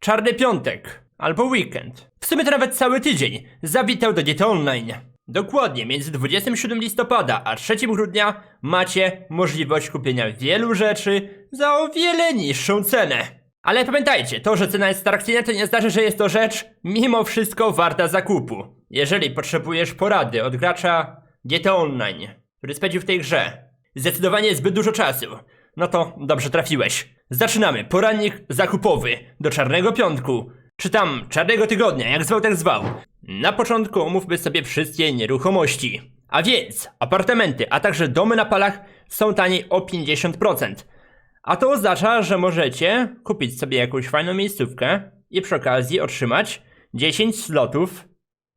czarny piątek albo weekend, w sumie to nawet cały tydzień, zawitał do Diety Online. Dokładnie, między 27 listopada a 3 grudnia macie możliwość kupienia wielu rzeczy za o wiele niższą cenę. Ale pamiętajcie, to, że cena jest atrakcyjna, to nie znaczy, że jest to rzecz mimo wszystko warta zakupu. Jeżeli potrzebujesz porady od gracza Diety Online, który spędził w tej grze zdecydowanie zbyt dużo czasu, no to dobrze trafiłeś. Zaczynamy porannik zakupowy do Czarnego Piątku, czy tam Czarnego Tygodnia, jak zwał, tak zwał. Na początku omówmy sobie wszystkie nieruchomości. A więc apartamenty, a także domy na palach są taniej o 50%. A to oznacza, że możecie kupić sobie jakąś fajną miejscówkę i przy okazji otrzymać 10 slotów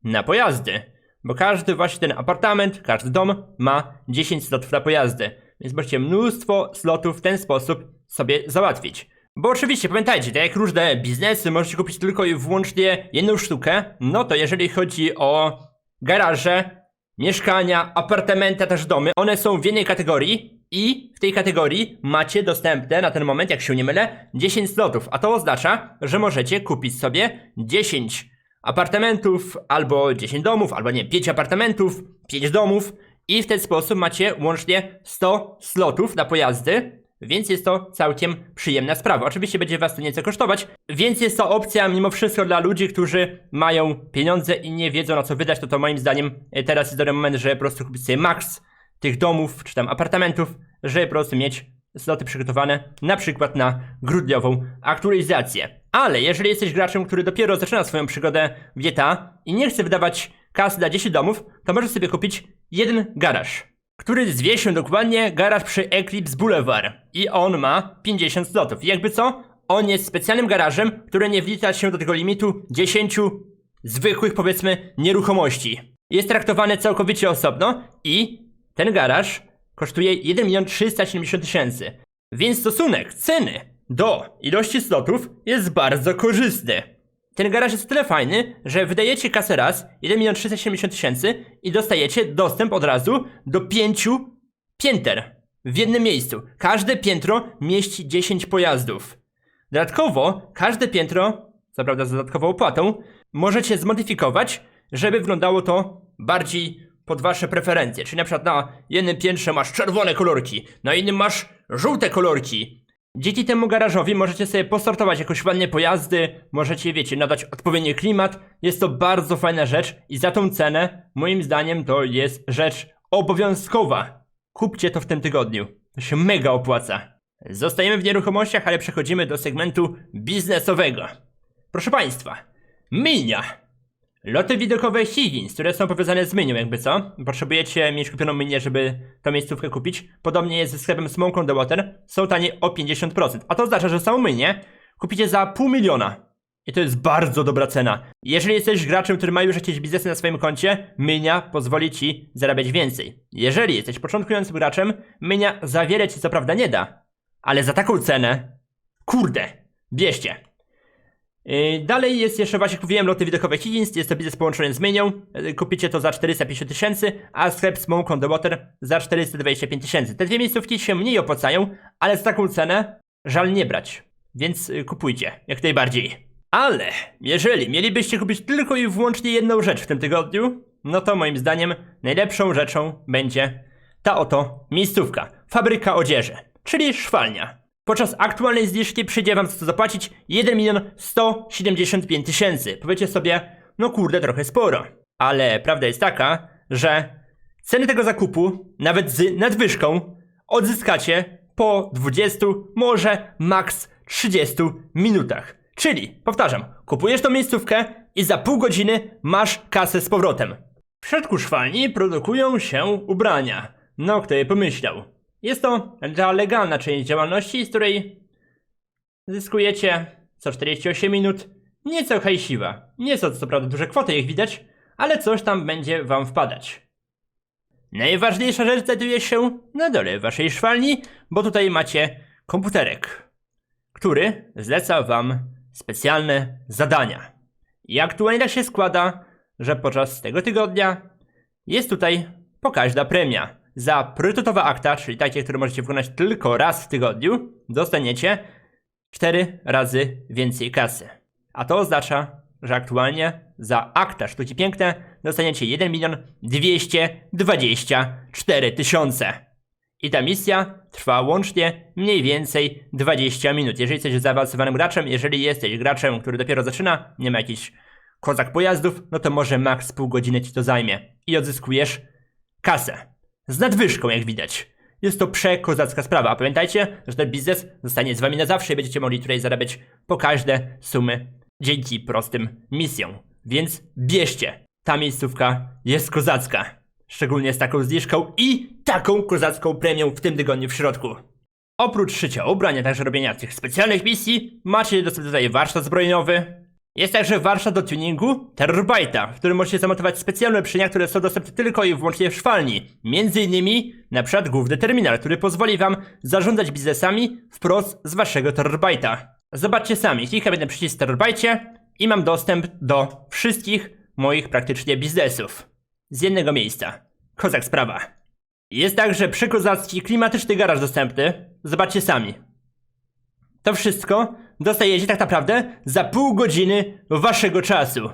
na pojazdy. Bo każdy właśnie ten apartament, każdy dom ma 10 slotów na pojazdy. Więc możecie mnóstwo slotów w ten sposób sobie załatwić. Bo oczywiście pamiętajcie, tak jak różne biznesy, możecie kupić tylko i wyłącznie jedną sztukę. No to jeżeli chodzi o garaże, mieszkania, apartamenty, a też domy, one są w jednej kategorii i w tej kategorii macie dostępne na ten moment, jak się nie mylę, 10 slotów, a to oznacza, że możecie kupić sobie 10 apartamentów, albo 10 domów, albo nie, 5 apartamentów, 5 domów i w ten sposób macie łącznie 100 slotów na pojazdy, więc jest to całkiem przyjemna sprawa. Oczywiście będzie was to nieco kosztować, więc jest to opcja mimo wszystko dla ludzi, którzy mają pieniądze i nie wiedzą na co wydać, to to moim zdaniem e, teraz jest dobry moment, żeby po prostu kupić sobie maks tych domów, czy tam apartamentów, żeby po prostu mieć sloty przygotowane na przykład na grudniową aktualizację. Ale jeżeli jesteś graczem, który dopiero zaczyna swoją przygodę w GTA i nie chce wydawać kasy na 10 domów, to możesz sobie kupić jeden garaż, który zwie się dokładnie garaż przy Eclipse Boulevard i on ma 50 slotów. I jakby co, on jest specjalnym garażem, który nie wlicza się do tego limitu 10 zwykłych powiedzmy nieruchomości. Jest traktowany całkowicie osobno i ten garaż kosztuje 1 milion 370 tysięcy. Więc stosunek ceny do ilości slotów jest bardzo korzystny. Ten garaż jest o tyle fajny, że wydajecie kasę raz, 1 milion 370 tysięcy i dostajecie dostęp od razu do 5 pięter w jednym miejscu. Każde piętro mieści 10 pojazdów. Dodatkowo, każde piętro, co prawda z dodatkową opłatą, możecie zmodyfikować, żeby wyglądało to bardziej pod wasze preferencje. Czyli na przykład na jednym piętrze masz czerwone kolorki, na innym masz żółte kolorki. Dzięki temu garażowi możecie sobie postartować jakoś ładnie pojazdy, możecie, wiecie, nadać odpowiedni klimat. Jest to bardzo fajna rzecz i za tą cenę, moim zdaniem, to jest rzecz obowiązkowa. Kupcie to w tym tygodniu. To się mega opłaca. Zostajemy w nieruchomościach, ale przechodzimy do segmentu biznesowego. Proszę Państwa, Minia. Loty widokowe Higgins, które są powiązane z mynią, jakby co. Potrzebujecie mieć kupioną mynię, żeby tą miejscówkę kupić. Podobnie jest ze sklepem Smoke the Water. Są tanie o 50%. A to oznacza, że samą mynię kupicie za pół miliona. I to jest bardzo dobra cena. Jeżeli jesteś graczem, który ma już jakieś biznesy na swoim koncie, mynia pozwoli ci zarabiać więcej. Jeżeli jesteś początkującym graczem, mynia za wiele ci co prawda nie da. Ale za taką cenę, kurde, bierzcie. Yy, Dalej jest jeszcze, właśnie jak mówiłem, loty widokowe Higgins, jest to biznes połączony z mynią. Yy, Kupicie to za 450 tysięcy, a sklep Smoke on the Water za 425 tysięcy. Te dwie miejscówki się mniej opłacają, ale za taką cenę żal nie brać. Więc yy, kupujcie, jak najbardziej. Ale jeżeli mielibyście kupić tylko i wyłącznie jedną rzecz w tym tygodniu, no to moim zdaniem najlepszą rzeczą będzie ta oto miejscówka. Fabryka odzieży, czyli szwalnia. Podczas aktualnej zniżki przyjdzie wam to zapłacić 1 milion 175 tysięcy. Powiecie sobie, no kurde, trochę sporo. Ale prawda jest taka, że ceny tego zakupu, nawet z nadwyżką, odzyskacie po 20, może maks 30 minutach. Czyli, powtarzam, kupujesz tą miejscówkę i za pół godziny masz kasę z powrotem. W środku szwalni produkują się ubrania. No, kto je pomyślał. Jest to ta legalna część działalności, z której zyskujecie co 48 minut nieco hajsiwa. Nie są to co prawda duże kwoty, jak widać, ale coś tam będzie wam wpadać. Najważniejsza rzecz znajduje się na dole waszej szwalni, bo tutaj macie komputerek, który zleca wam specjalne zadania. I aktualnie tak się składa, że podczas tego tygodnia jest tutaj pokaźna premia. Za priorytetowe akta, czyli takie, które możecie wykonać tylko raz w tygodniu, dostaniecie 4 razy więcej kasy. A to oznacza, że aktualnie za akta sztuki piękne dostaniecie 1 milion 224 tysiące. I ta misja trwa łącznie mniej więcej 20 minut. Jeżeli jesteś zaawansowanym graczem, jeżeli jesteś graczem, który dopiero zaczyna, nie ma jakichś kozak pojazdów, no to może maks pół godziny ci to zajmie. I odzyskujesz kasę. Z nadwyżką, jak widać. Jest to przekozacka sprawa. A pamiętajcie, że ten biznes zostanie z wami na zawsze i będziecie mogli tutaj zarabiać pokaźne sumy dzięki prostym misjom. Więc bierzcie. Ta miejscówka jest kozacka. Szczególnie z taką zniżką i taką kozacką premią w tym tygodniu w środku. Oprócz szycia ubrań, a także robienia tych specjalnych misji, macie dostępny tutaj warsztat zbrojeniowy. Jest także warsztat do tuningu Terrorbite'a, w którym możecie zamontować specjalne ulepszenia, które są dostępne tylko i wyłącznie w szwalni. Między innymi, na przykład główny terminal, który pozwoli wam zarządzać biznesami wprost z waszego Terrorbite'a. Zobaczcie sami, klikam jeden przycisk w Terrorbite'cie i mam dostęp do wszystkich moich praktycznie biznesów. Z jednego miejsca. Kozak sprawa. Jest także przekozacki klimatyczny garaż dostępny. Zobaczcie sami. To wszystko dostajecie tak naprawdę za pół godziny waszego czasu.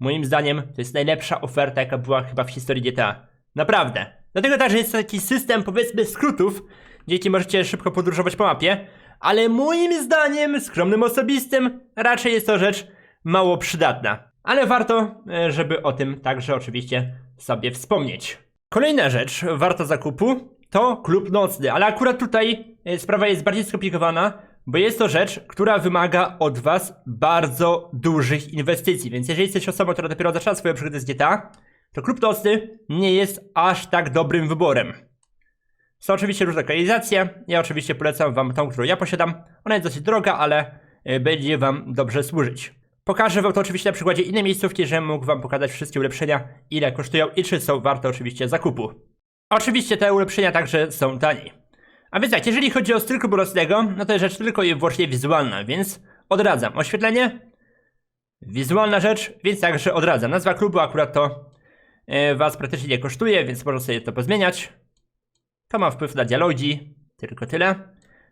Moim zdaniem to jest najlepsza oferta, jaka była chyba w historii GTA. Naprawdę. Dlatego także jest taki system, powiedzmy, skrótów, dzięki możecie szybko podróżować po mapie, ale moim zdaniem, skromnym osobistym, raczej jest to rzecz mało przydatna. Ale warto, e, żeby o tym także oczywiście sobie wspomnieć. Kolejna rzecz warta zakupu to klub nocny, ale akurat tutaj e, sprawa jest bardziej skomplikowana, bo jest to rzecz, która wymaga od was bardzo dużych inwestycji, więc jeżeli jesteś osobą, która dopiero zaczęła swoją przygodę z GTA, to klub nocny nie jest aż tak dobrym wyborem. Są oczywiście różne lokalizacje, ja oczywiście polecam wam tą, którą ja posiadam, ona jest dosyć droga, ale e, będzie wam dobrze służyć. Pokażę wam to oczywiście na przykładzie innej miejscówki, żebym mógł wam pokazać wszystkie ulepszenia, ile kosztują i czy są warte oczywiście zakupu. Oczywiście te ulepszenia także są tanie. A więc tak, jeżeli chodzi o styl klubu nocnego, no to jest rzecz tylko i wyłącznie wizualna, więc odradzam. Oświetlenie, wizualna rzecz, więc także odradzam. Nazwa klubu akurat to e, was praktycznie nie kosztuje, więc można sobie to pozmieniać. To ma wpływ na dialogi, tylko tyle.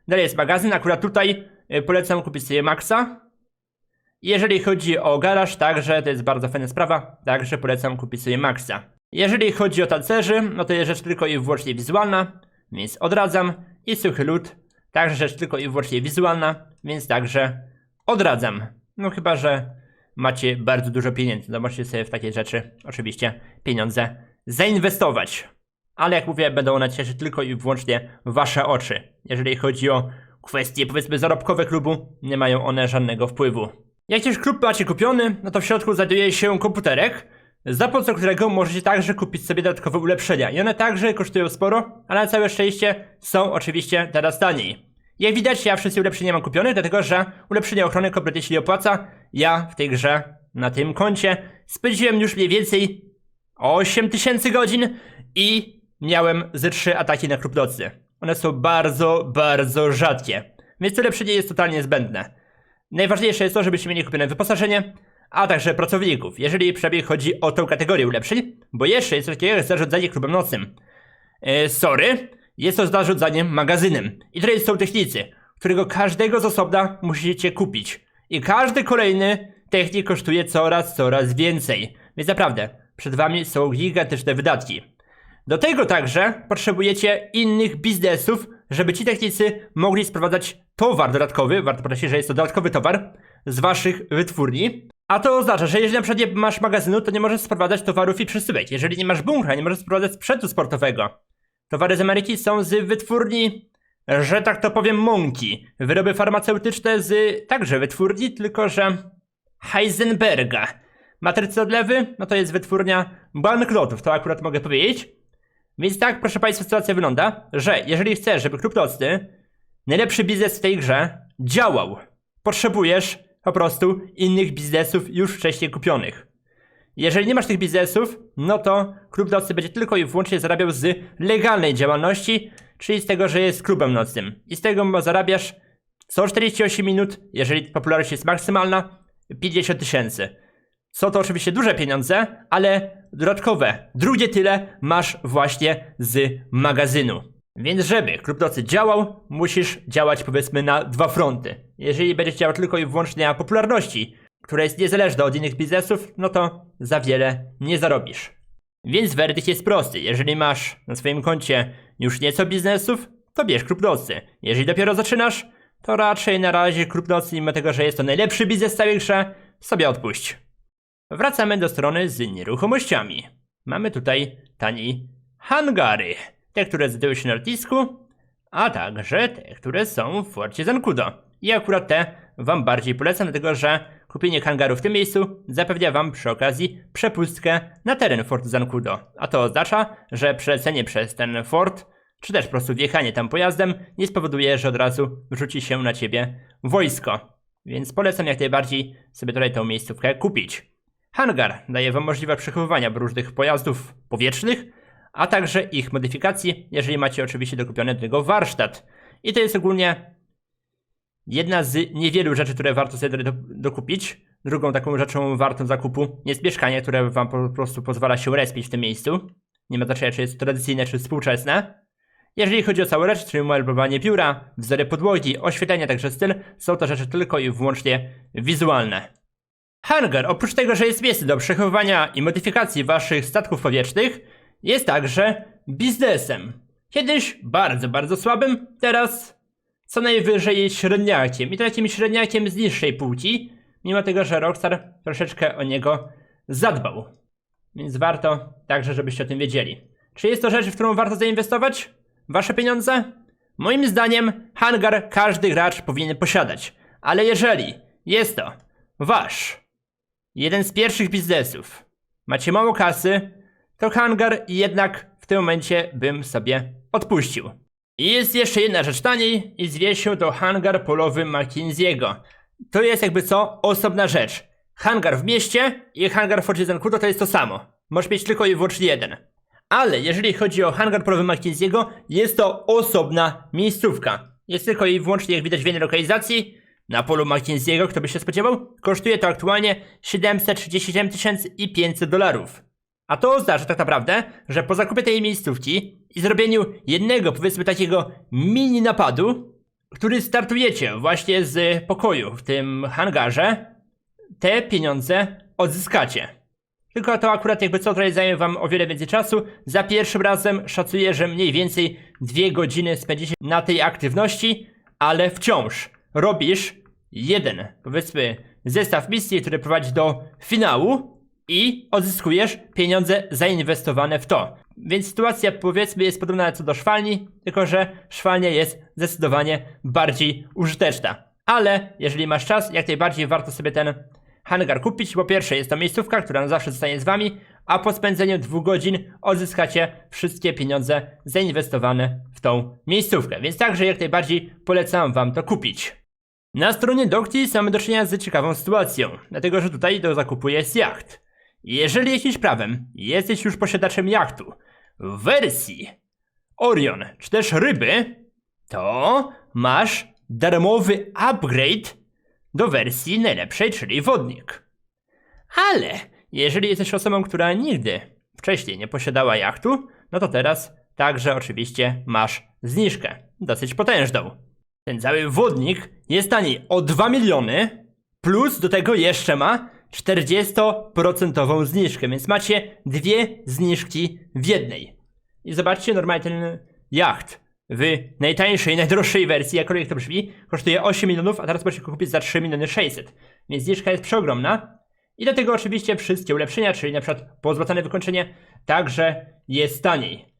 Dalej jest magazyn, akurat tutaj e, polecam kupić sobie Maxa. Jeżeli chodzi o garaż, także to jest bardzo fajna sprawa, także polecam kupić sobie Maxa. Jeżeli chodzi o tancerzy, no to jest rzecz tylko i wyłącznie wizualna, więc odradzam. I suchy lód, także rzecz tylko i wyłącznie wizualna, więc także odradzam. No chyba, że macie bardzo dużo pieniędzy, no możecie sobie w takie rzeczy oczywiście pieniądze zainwestować. Ale jak mówię, będą one cieszyć tylko i wyłącznie wasze oczy. Jeżeli chodzi o kwestie powiedzmy zarobkowe klubu, nie mają one żadnego wpływu. Jak już klub macie kupiony, no to w środku znajduje się komputerek, za pomocą którego możecie także kupić sobie dodatkowe ulepszenia. I one także kosztują sporo, ale na całe szczęście są oczywiście teraz taniej. Jak widać, ja wszystkie ulepszenia mam kupione, dlatego że ulepszenie ochrony kompletnie się nie opłaca. Ja w tej grze, na tym koncie, spędziłem już mniej więcej 8000 godzin i miałem ze 3 ataki na klub nocny. One są bardzo, bardzo rzadkie, więc to ulepszenie jest totalnie zbędne. Najważniejsze jest to, żebyście mieli kupione wyposażenie, a także pracowników, jeżeli przynajmniej chodzi o tą kategorię ulepszeń, bo jeszcze jest coś takiego jak zarządzanie klubem nocnym. E, sorry, jest to zarządzaniem magazynem. I tutaj są technicy, którego każdego z osobna musicie kupić. I każdy kolejny technik kosztuje coraz, coraz więcej. Więc naprawdę, przed wami są gigantyczne wydatki. Do tego także potrzebujecie innych biznesów, żeby ci technicy mogli sprowadzać towar dodatkowy, warto podkreślić, że jest to dodatkowy towar, z waszych wytwórni. A to oznacza, że jeżeli na przykład nie masz magazynu, to nie możesz sprowadzać towarów i przesyłek. Jeżeli nie masz bunkra, nie możesz sprowadzać sprzętu sportowego. Towary z Ameryki są z wytwórni, że tak to powiem, mąki. Wyroby farmaceutyczne z także wytwórni, tylko że Heisenberga. Matrycy odlewy, no to jest wytwórnia banknotów, to akurat mogę powiedzieć. Więc tak, proszę Państwa, sytuacja wygląda, że jeżeli chcesz, żeby klub nocny, najlepszy biznes w tej grze, działał, potrzebujesz po prostu innych biznesów już wcześniej kupionych. Jeżeli nie masz tych biznesów, no to klub nocny będzie tylko i wyłącznie zarabiał z legalnej działalności, czyli z tego, że jest klubem nocnym. I z tego zarabiasz co 48 minut, jeżeli popularność jest maksymalna, 50 tysięcy. Są to oczywiście duże pieniądze, ale dodatkowe, drugie tyle masz właśnie z magazynu. Więc żeby klub nocy działał, musisz działać powiedzmy na dwa fronty. Jeżeli będziesz działał tylko i wyłącznie na popularności, która jest niezależna od innych biznesów, no to za wiele nie zarobisz. Więc werdykt jest prosty. Jeżeli masz na swoim koncie już nieco biznesów, to bierz klub nocy. Jeżeli dopiero zaczynasz, to raczej na razie klub nocy, mimo tego, że jest to najlepszy biznes w całej grze, sobie odpuść. Wracamy do strony z nieruchomościami. Mamy tutaj tani hangary. Te, które znajdują się na lotnisku, a także te, które są w Forcie Zancudo. I akurat te wam bardziej polecam, dlatego że kupienie hangaru w tym miejscu zapewnia wam przy okazji przepustkę na teren Fortu Zancudo. A to oznacza, że przelecenie przez ten fort, czy też po prostu wjechanie tam pojazdem, nie spowoduje, że od razu wrzuci się na ciebie wojsko. Więc polecam jak najbardziej sobie tutaj tą miejscówkę kupić. Hangar daje wam możliwość przechowywania różnych pojazdów powietrznych, a także ich modyfikacji, jeżeli macie oczywiście dokupiony do tego warsztat. I to jest ogólnie jedna z niewielu rzeczy, które warto sobie do, dokupić. Drugą taką rzeczą wartą zakupu jest mieszkanie, które wam po prostu pozwala się respić w tym miejscu. Nie ma znaczenia, czy jest tradycyjne, czy współczesne. Jeżeli chodzi o całe resztę, czyli meblowanie biura, wzory podłogi, oświetlenie, także styl, są to rzeczy tylko i wyłącznie wizualne. Hangar, oprócz tego, że jest miejsce do przechowywania i modyfikacji waszych statków powietrznych, jest także biznesem. Kiedyś bardzo, bardzo słabym, teraz co najwyżej średniakiem. I to takim średniakiem z niższej płci, mimo tego, że Rockstar troszeczkę o niego zadbał. Więc warto także, żebyście o tym wiedzieli. Czy jest to rzecz, w którą warto zainwestować? Wasze pieniądze? Moim zdaniem hangar każdy gracz powinien posiadać. Ale jeżeli jest to wasz jeden z pierwszych biznesów, macie mało kasy, to hangar jednak w tym momencie bym sobie odpuścił. I jest jeszcze jedna rzecz taniej i zwie się to hangar polowy McKinsey'ego. To jest jakby co osobna rzecz. Hangar w mieście i hangar w Zancudo to jest to samo. Możesz mieć tylko i wyłącznie jeden. Ale jeżeli chodzi o hangar polowy McKinsey'ego, jest to osobna miejscówka. Jest tylko i wyłącznie, jak widać w jednej lokalizacji, na polu McKinsey'ego, kto by się spodziewał, kosztuje to aktualnie 737 500 dolarów. A to oznacza tak naprawdę, że po zakupie tej miejscówki i zrobieniu jednego, powiedzmy takiego mini napadu, który startujecie właśnie z pokoju w tym hangarze, te pieniądze odzyskacie. Tylko to akurat jakby co tutaj zajmie wam o wiele więcej czasu. Za pierwszym razem szacuję, że mniej więcej dwie godziny spędzicie na tej aktywności, ale wciąż robisz jeden, powiedzmy, zestaw misji, który prowadzi do finału i odzyskujesz pieniądze zainwestowane w to. Więc sytuacja powiedzmy jest podobna co do szwalni, tylko że szwalnia jest zdecydowanie bardziej użyteczna. Ale jeżeli masz czas, jak najbardziej warto sobie ten hangar kupić. Po pierwsze jest to miejscówka, która zawsze zostanie z wami, a po spędzeniu dwóch godzin odzyskacie wszystkie pieniądze zainwestowane w tą miejscówkę. Więc także jak najbardziej polecam wam to kupić. Na stronie Dokti mamy do czynienia z ciekawą sytuacją, dlatego że tutaj do zakupu jest jacht. Jeżeli jakimś prawem jesteś już posiadaczem jachtu w wersji Orion czy też ryby, to masz darmowy upgrade do wersji najlepszej, czyli wodnik. Ale jeżeli jesteś osobą, która nigdy wcześniej nie posiadała jachtu, no to teraz także oczywiście masz zniżkę, dosyć potężną. Ten cały wodnik jest taniej o 2 miliony, plus do tego jeszcze ma 40% zniżkę, więc macie dwie zniżki w jednej. I zobaczcie, normalnie ten jacht w najtańszej, najdroższej wersji, jakkolwiek to brzmi, kosztuje 8 milionów, a teraz możecie go kupić za 3 miliony 600. Więc zniżka jest przeogromna. I do tego oczywiście wszystkie ulepszenia, czyli na przykład pozłacane wykończenie, także jest taniej.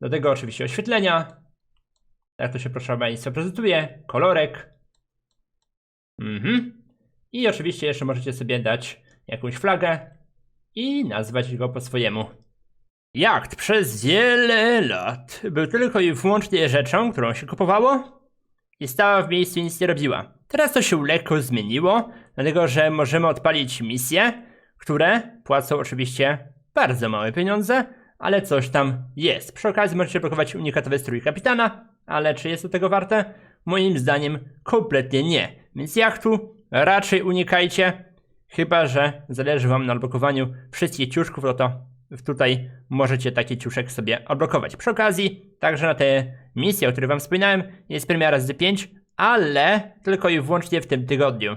Do tego oczywiście oświetlenia. Tak to się proszę Państwa prezentuje. Kolorek. Mhm. I oczywiście jeszcze możecie sobie dać jakąś flagę i nazwać go po swojemu. Jacht przez wiele lat był tylko i wyłącznie rzeczą, którą się kupowało i stała w miejscu i nic nie robiła. Teraz to się lekko zmieniło, dlatego że możemy odpalić misje, które płacą oczywiście bardzo małe pieniądze, ale coś tam jest. Przy okazji możecie blokować unikatowy strój kapitana, ale czy jest to tego warte? Moim zdaniem kompletnie nie. Więc jachtu raczej unikajcie, chyba że zależy wam na odblokowaniu wszystkich ciuszków, no to tutaj możecie taki ciuszek sobie odblokować. Przy okazji Także na te misje, o których wam wspominałem, jest premiera razy 5, ale tylko i wyłącznie w tym tygodniu.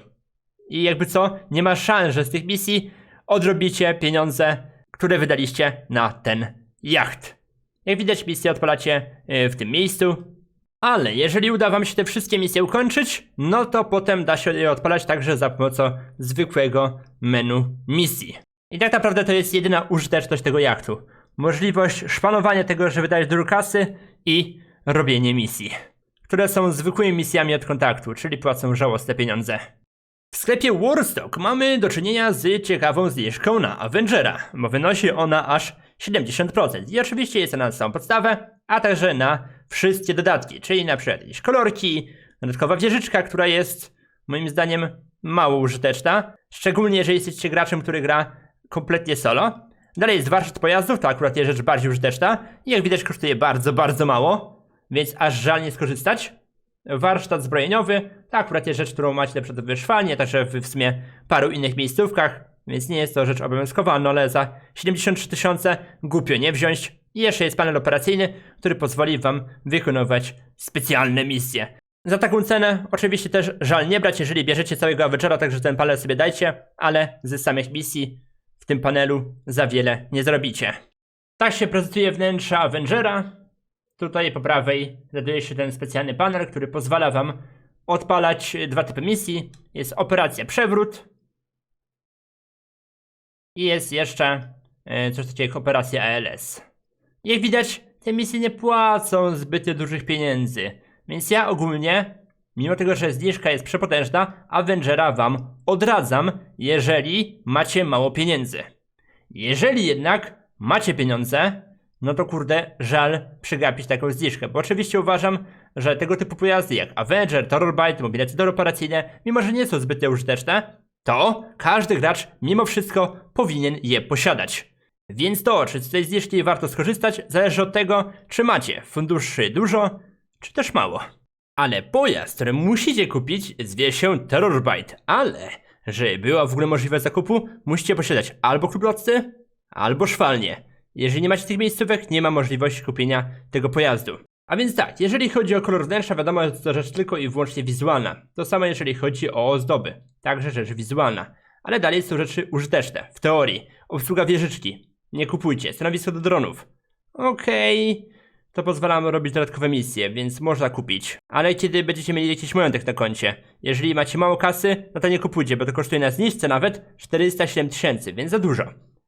I jakby co, nie ma szans, że z tych misji odrobicie pieniądze, które wydaliście na ten jacht. Jak widać, misję odpalacie y, w tym miejscu. Ale jeżeli uda wam się te wszystkie misje ukończyć, no to potem da się je odpalać także za pomocą zwykłego menu misji. I tak naprawdę to jest jedyna użyteczność tego jachtu. Możliwość szpanowania tego, że wydać dużo kasy i robienie misji. Które są zwykłymi misjami od kontaktu, czyli płacą żałosne pieniądze. W sklepie Warstock mamy do czynienia z ciekawą zniżką na Avengera, bo wynosi ona aż 70%. I oczywiście jest ona na samą podstawę, a także na wszystkie dodatki, czyli na przykład jakieś kolorki, dodatkowa wieżyczka, która jest moim zdaniem mało użyteczna, szczególnie jeżeli jesteście graczem, który gra kompletnie solo. Dalej jest warsztat pojazdów, to akurat jest rzecz bardziej użyteczna i jak widać kosztuje bardzo, bardzo mało, więc aż żal nie skorzystać. Warsztat zbrojeniowy to akurat jest rzecz, którą macie na przykład w szwalnie, także w, w sumie paru innych miejscówkach, więc nie jest to rzecz obowiązkowa, no ale za 73 tysiące głupio nie wziąć. I jeszcze jest panel operacyjny, który pozwoli wam wykonywać specjalne misje. Za taką cenę oczywiście też żal nie brać, jeżeli bierzecie całego Avengera, także ten panel sobie dajcie, ale ze samych misji w tym panelu za wiele nie zrobicie. Tak się prezentuje wnętrze Avengera. Tutaj po prawej znajduje się ten specjalny panel, który pozwala wam odpalać dwa typy misji. Jest operacja przewrót i jest jeszcze e, coś takiego jak operacja ALS. Jak widać, te misje nie płacą zbyt dużych pieniędzy, więc ja ogólnie, mimo tego, że zniżka jest przepotężna, Avengera wam odradzam, jeżeli macie mało pieniędzy. Jeżeli jednak macie pieniądze, no to kurde, żal przegapić taką zniżkę, bo oczywiście uważam, że tego typu pojazdy jak Avenger, Terrorbite, mobilety operacyjne, mimo że nie są zbyt użyteczne, to każdy gracz mimo wszystko powinien je posiadać. Więc to, czy z tej zniżki warto skorzystać, zależy od tego, czy macie funduszy dużo, czy też mało. Ale pojazd, który musicie kupić, zwie się Terrorbite, ale żeby była w ogóle możliwość zakupu, musicie posiadać albo klub albo szwalnię. Jeżeli nie macie tych miejscówek, nie ma możliwości kupienia tego pojazdu. A więc tak, jeżeli chodzi o kolor wnętrza, wiadomo, jest to rzecz tylko i wyłącznie wizualna. To samo jeżeli chodzi o ozdoby, także rzecz wizualna. Ale dalej są rzeczy użyteczne, w teorii. Obsługa wieżyczki. Nie kupujcie. Stanowisko do dronów. Okej, to pozwalamy robić dodatkowe misje, więc można kupić. Ale kiedy będziecie mieli jakiś majątek na koncie, jeżeli macie mało kasy, no to nie kupujcie, bo to kosztuje na zniżce nawet 407 tysięcy, więc za dużo.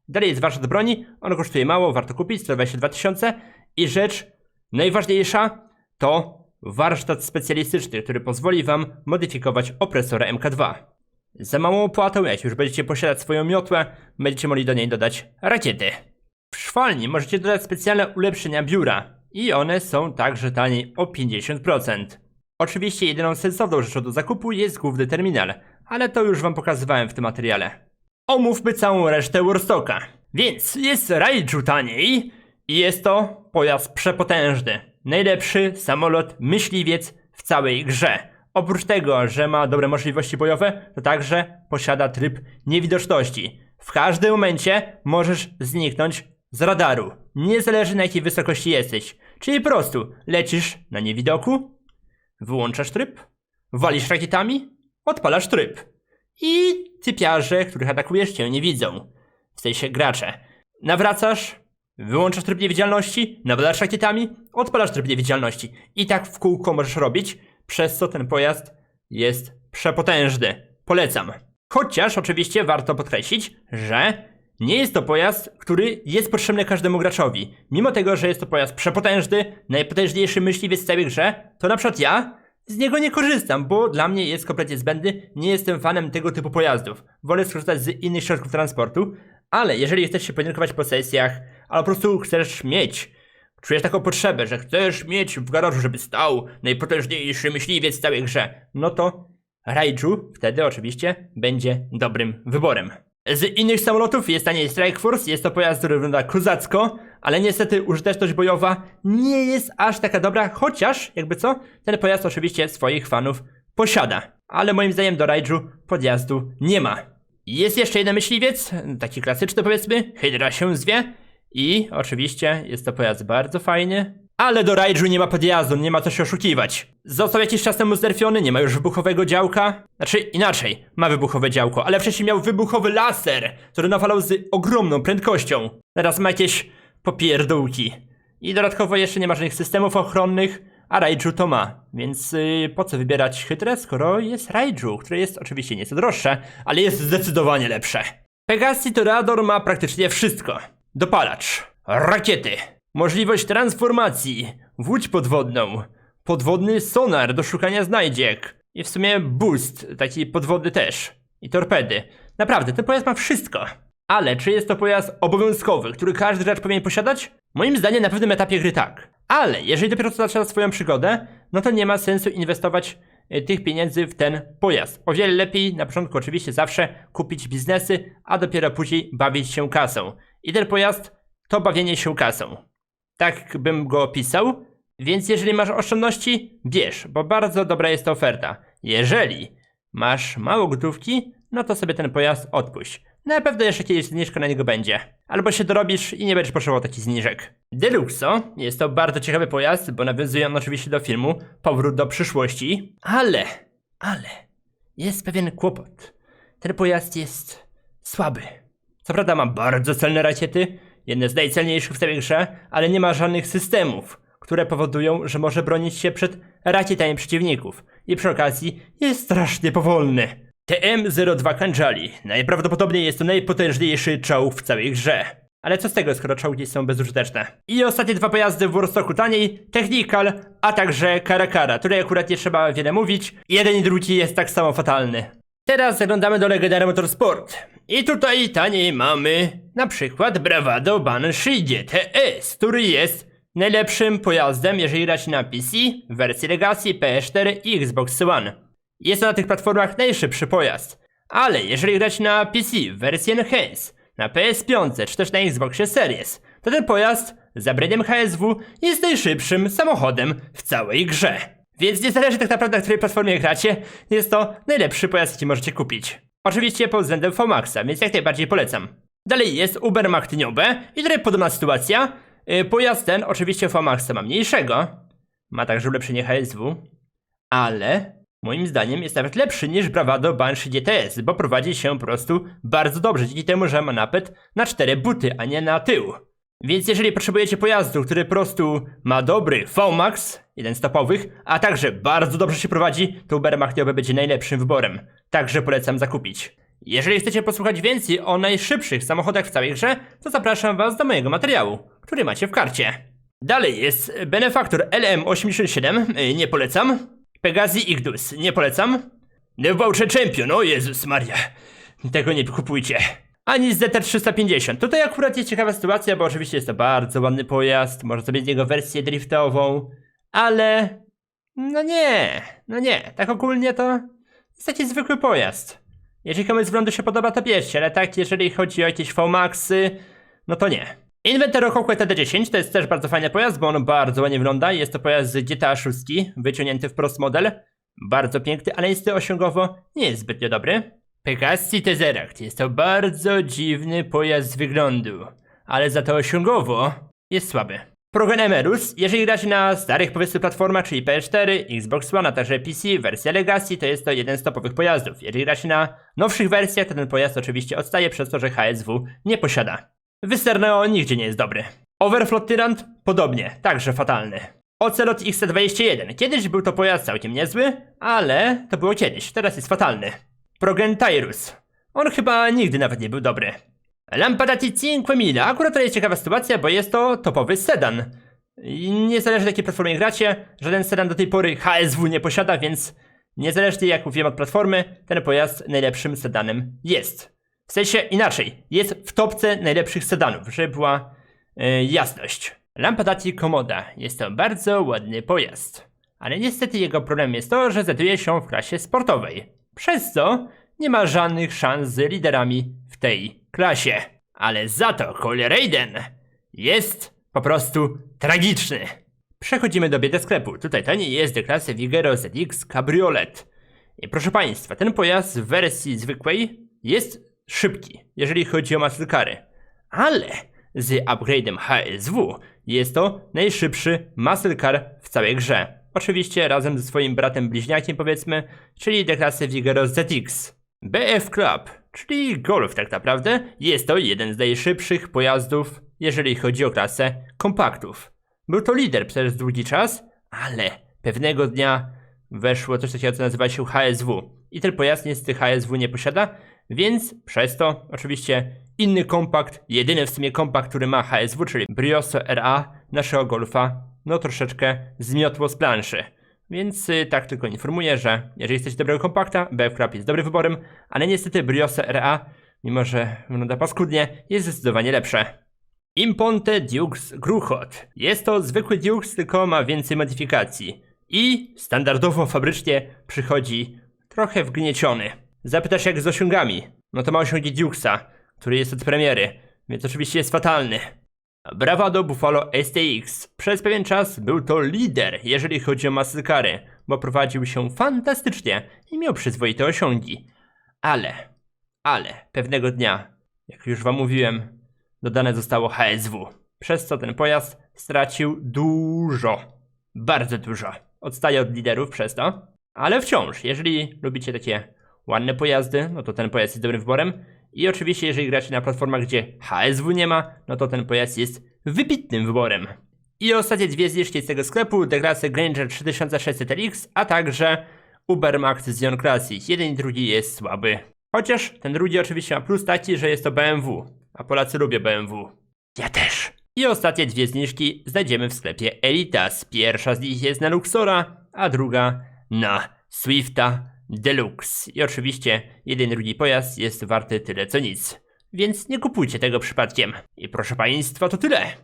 Dalej jest warsztat broni, on kosztuje mało, warto kupić, 122 tysiące. I rzecz najważniejsza to warsztat specjalistyczny, który pozwoli wam modyfikować opresora MK2. Za małą opłatą, jak już będziecie posiadać swoją miotłę, będziecie mogli do niej dodać rakiety. W szwalni możecie dodać specjalne ulepszenia biura i one są także taniej o 50%. Oczywiście jedyną sensowną rzeczą do zakupu jest główny terminal, ale to już wam pokazywałem w tym materiale. Omówmy całą resztę Warstocka. Więc jest Raiju taniej i jest to pojazd przepotężny. Najlepszy samolot myśliwiec w całej grze. Oprócz tego, że ma dobre możliwości bojowe, to także posiada tryb niewidoczności. W każdym momencie możesz zniknąć z radaru. Niezależnie na jakiej wysokości jesteś. Czyli po prostu lecisz na niewidoku, wyłączasz tryb, walisz rakietami, odpalasz tryb. I typiarze, których atakujesz, cię nie widzą. W sensie gracze. Nawracasz, wyłączasz tryb niewidzialności, nawalasz rakietami, odpalasz tryb niewidzialności. I tak w kółko możesz robić, przez co ten pojazd jest przepotężny. Polecam. Chociaż oczywiście warto podkreślić, że nie jest to pojazd, który jest potrzebny każdemu graczowi. Mimo tego, że jest to pojazd przepotężny, najpotężniejszy myśliwiec w całej grze, to na przykład ja z niego nie korzystam, bo dla mnie jest kompletnie zbędny, nie jestem fanem tego typu pojazdów. Wolę skorzystać z innych środków transportu, ale jeżeli chcesz się podjękować po sesjach, albo po prostu chcesz mieć, czujesz taką potrzebę, że chcesz mieć w garażu, żeby stał najpotężniejszy myśliwiec w całej grze, no to Raiju wtedy oczywiście będzie dobrym wyborem. Z innych samolotów jest taniej Strike Force, jest to pojazd, który wygląda kozacko, ale niestety użyteczność bojowa nie jest aż taka dobra, chociaż, jakby co, ten pojazd oczywiście swoich fanów posiada. Ale moim zdaniem do Raiju podjazdu nie ma. Jest jeszcze jeden myśliwiec, taki klasyczny powiedzmy, Hydra się zwie. I oczywiście jest to pojazd bardzo fajny, Ale do Raiju nie ma podjazdu, nie ma co się oszukiwać. Został jakiś czas temu znerfiony, nie ma już wybuchowego działka. Znaczy inaczej, ma wybuchowe działko, ale wcześniej miał wybuchowy laser, który nawalał z ogromną prędkością. Teraz ma jakieś popierdółki. I dodatkowo jeszcze nie ma żadnych systemów ochronnych, a Raiju to ma. Więc yy, po co wybierać chytre, skoro jest Raiju, które jest oczywiście nieco droższe, ale jest zdecydowanie lepsze. Pegasi Toreador ma praktycznie wszystko. Dopalacz, rakiety, możliwość transformacji, łódź podwodną, podwodny sonar do szukania znajdziek i w sumie boost, taki podwodny też. I torpedy. Naprawdę, ten pojazd ma wszystko. Ale czy jest to pojazd obowiązkowy, który każdy gracz powinien posiadać? Moim zdaniem na pewnym etapie gry tak. Ale jeżeli dopiero co zaczyna swoją przygodę, no to nie ma sensu inwestować e, tych pieniędzy w ten pojazd. O wiele lepiej na początku oczywiście zawsze kupić biznesy, a dopiero później bawić się kasą. I ten pojazd to bawienie się kasą. Tak bym go opisał. Więc jeżeli masz oszczędności, bierz, bo bardzo dobra jest to oferta. Jeżeli masz mało gotówki, no to sobie ten pojazd odpuść. Na pewno jeszcze kiedyś zniżka na niego będzie. Albo się dorobisz i nie będziesz potrzebował takich zniżek. Deluxo jest to bardzo ciekawy pojazd, bo nawiązuje on oczywiście do filmu Powrót do przyszłości. Ale, ale, jest pewien kłopot. Ten pojazd jest słaby. Co prawda ma bardzo celne rakiety, jedne z najcelniejszych w całej grze, ale nie ma żadnych systemów, które powodują, że może bronić się przed rakietami przeciwników. I przy okazji jest strasznie powolny. TM-02 Kanjali. Najprawdopodobniej jest to najpotężniejszy czołg w całej grze. Ale co z tego, skoro czołgi są bezużyteczne? I ostatnie dwa pojazdy w Warstocku taniej, Technical, a także Karakara, której akurat nie trzeba wiele mówić. Jeden i drugi jest tak samo fatalny. Teraz zaglądamy do Legendary Motorsport. I tutaj taniej mamy na przykład Bravado Banshee GTS, który jest najlepszym pojazdem, jeżeli grać na PC, w wersji Legacy, PS4 i Xbox One. Jest to na tych platformach najszybszy pojazd. Ale jeżeli grać na PC w wersji Enhance, na PS5 czy też na Xboxie Series, to ten pojazd za bredem HSW jest najszybszym samochodem w całej grze. Więc nie zależy tak naprawdę na której platformie gracie, jest to najlepszy pojazd jaki możecie kupić. Oczywiście pod względem VMAXa, więc jak najbardziej polecam. Dalej jest Uber Machniobe i tutaj podobna sytuacja. Yy, Pojazd ten oczywiście VMAXa ma mniejszego, ma także ulepszenie HSW, ale moim zdaniem jest nawet lepszy niż Bravado Banshee GTS, bo prowadzi się po prostu bardzo dobrze, dzięki temu, że ma napęd na cztery buty, a nie na tył. Więc jeżeli potrzebujecie pojazdu, który po prostu ma dobry VMAX, jeden z a także bardzo dobrze się prowadzi, to Uber Machniobe będzie najlepszym wyborem. Także polecam zakupić. Jeżeli chcecie posłuchać więcej o najszybszych samochodach w całej grze, to zapraszam was do mojego materiału, który macie w karcie. Dalej jest Benefactor LM87, yy, nie polecam. Pegasi Igdus, nie polecam. Debaucze Champion, o Jezus Maria. Tego nie kupujcie. Ani z ZT350. Tutaj akurat jest ciekawa sytuacja, bo oczywiście jest to bardzo ładny pojazd, można sobie z niego wersję driftową, ale... No nie, no nie, tak ogólnie to taki zwykły pojazd. Jeżeli komuś z wyglądu się podoba, to bierzcie, ale tak, jeżeli chodzi o jakieś VMAXy, no to nie. Inventor Hoku TD10 to jest też bardzo fajny pojazd, bo on bardzo ładnie wygląda. Jest to pojazd z GTA 6, wyciągnięty wprost model. Bardzo piękny, ale niestety osiągowo nie jest zbytnio dobry. Pegasi Tesseract jest to bardzo dziwny pojazd z wyglądu, ale za to osiągowo jest słaby. Progen Emerus, jeżeli gracie na starych powiedzmy platformach, czyli PS4, Xbox One, a także PC, wersja Legacy, to jest to jeden z topowych pojazdów. Jeżeli gracie na nowszych wersjach, to ten pojazd oczywiście odstaje przez to, że HSW nie posiada. Wysterneo nigdzie nie jest dobry. Overflow Tyrant podobnie, także fatalny. Ocelot XC21. Kiedyś był to pojazd całkiem niezły, ale to było kiedyś, teraz jest fatalny. Progen Tyrus. On chyba nigdy nawet nie był dobry. Lampadati Cinquemila. Akurat to jest ciekawa sytuacja, bo jest to topowy sedan. I niezależnie jakiej platformie gracie, żaden sedan do tej pory HSW nie posiada, więc niezależnie jak mówiłem od platformy, ten pojazd najlepszym sedanem jest. W sensie inaczej, jest w topce najlepszych sedanów, żeby była yy, jasność. Lampadati Komoda jest to bardzo ładny pojazd. Ale niestety jego problemem jest to, że znajduje się w klasie sportowej. Przez co nie ma żadnych szans z liderami w tej klasie. Ale za to Cole Raiden jest po prostu tragiczny. Przechodzimy do biedy sklepu. Tutaj taniej jest do klasy Vigero ZX Cabriolet. I proszę Państwa, ten pojazd w wersji zwykłej jest szybki, jeżeli chodzi o muscle cary. Ale z upgrade'em HSW Jest to najszybszy muscle car w całej grze. Oczywiście razem ze swoim bratem bliźniakiem powiedzmy, czyli deklasy Vigoro ZX. BF Club, czyli Golf tak naprawdę, jest to jeden z najszybszych pojazdów, jeżeli chodzi o klasę kompaktów. Był to lider przez długi czas, ale pewnego dnia weszło coś takiego, co nazywa się HSW. I ten pojazd niestety HSW nie posiada, więc przez to oczywiście inny kompakt, jedyny w sumie kompakt, który ma HSW, czyli Brioso RA naszego Golfa, no troszeczkę zmiotło z planszy. Więc y, tak tylko informuję, że jeżeli chcecie dobrego kompakta, BF Club jest dobrym wyborem, ale niestety Brioso RA, mimo że wygląda paskudnie, jest zdecydowanie lepsze. Imponte Dukes Gruchot. Jest to zwykły Dukes, tylko ma więcej modyfikacji. I standardowo fabrycznie przychodzi trochę wgnieciony. Zapytasz jak z osiągami? No to ma osiągi Dukesa, który jest od premiery, więc oczywiście jest fatalny. Bravado Buffalo STX. Przez pewien czas był to lider, jeżeli chodzi o masykary, bo prowadził się fantastycznie i miał przyzwoite osiągi. Ale, ale pewnego dnia, jak już wam mówiłem, dodane zostało HSW, przez co ten pojazd stracił dużo, bardzo dużo. Odstaje od liderów przez to, ale wciąż, jeżeli lubicie takie ładne pojazdy, no to ten pojazd jest dobrym wyborem. I oczywiście, jeżeli gracie na platformach, gdzie HSW nie ma, no to ten pojazd jest wybitnym wyborem. I ostatnie dwie zniżki z tego sklepu, deklasy Granger 3600 LX, a także Uber Max Zion Classic. Jeden i drugi jest słaby. Chociaż ten drugi oczywiście ma plus taki, że jest to BMW, a Polacy lubią BMW. Ja też. I ostatnie dwie zniżki znajdziemy w sklepie Elitas. Pierwsza z nich jest na Luxora, a druga na Swifta Deluxe. I oczywiście jeden drugi pojazd jest warty tyle co nic. Więc nie kupujcie tego przypadkiem. I proszę państwa, to tyle.